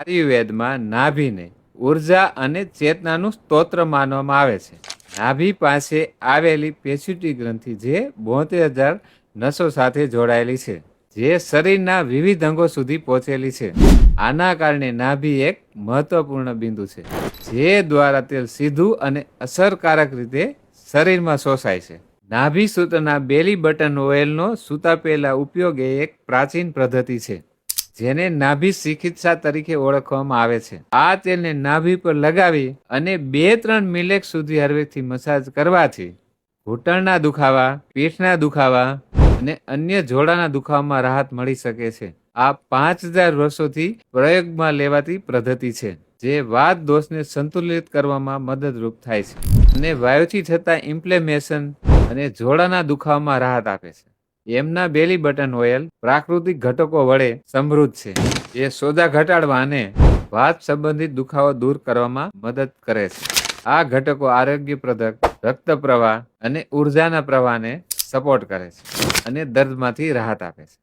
આયુર્વેદમાં નાભીને ઊર્જા અને ચેતનાનું સ્તોત્ર માનવામાં આવે છે. નાભી પાસે આવેલી પેશિટી ગ્રંથિ જે બોતેર હજાર નસો સાથે જોડાયેલી છે, જે શરીરના વિવિધ અંગો સુધી પહોંચેલી છે. આના કારણે નાભી એક મહત્વપૂર્ણ બિંદુ છે, જે દ્વારા તેલ સીધું અને અસરકારક રીતે શરીરમાં શોષાય છે. નાભી સૂત્રના બેલી બટન ઓઇલનો સૂતા પહેલા ઉપયોગ એ એક પ્રાચીન પદ્ધતિ છે. જેને નાભી ચિકિત્સા તરીકે ઓળખવામાં આવે છે. આ તેલને નાભી પર લગાવી અને બે ત્રણ મિલેક સુધી હળવેથી મસાજ કરવાથી ઘૂંટણના દુખાવા, પીઠના દુખાવા અને અન્ય જોડાના દુખાવામાં રાહત મળી શકે છે. આ પાંચ હજાર વર્ષોથી પ્રયોગમાં લેવાતી પદ્ધતિ છે, જે વાત દોષને સંતુલિત કરવામાં મદદરૂપ થાય છે અને વાયુથી થતા ઇમ્પ્લેમેશન અને જોડાના દુખાવામાં રાહત આપે છે. એમના બેલી બટન ઓઇલ પ્રાકૃતિક ઘટકો વડે સમૃદ્ધ છે. જે સોદા ઘટાડવા અને વાત સંબંધિત દુખાવો દૂર કરવામાં મદદ કરે છે. આ ઘટકો આરોગ્યપ્રદક રક્ત પ્રવાહ અને ઉર્જાના પ્રવાહને સપોર્ટ કરે છે અને દર્દમાંથી રાહત આપે છે.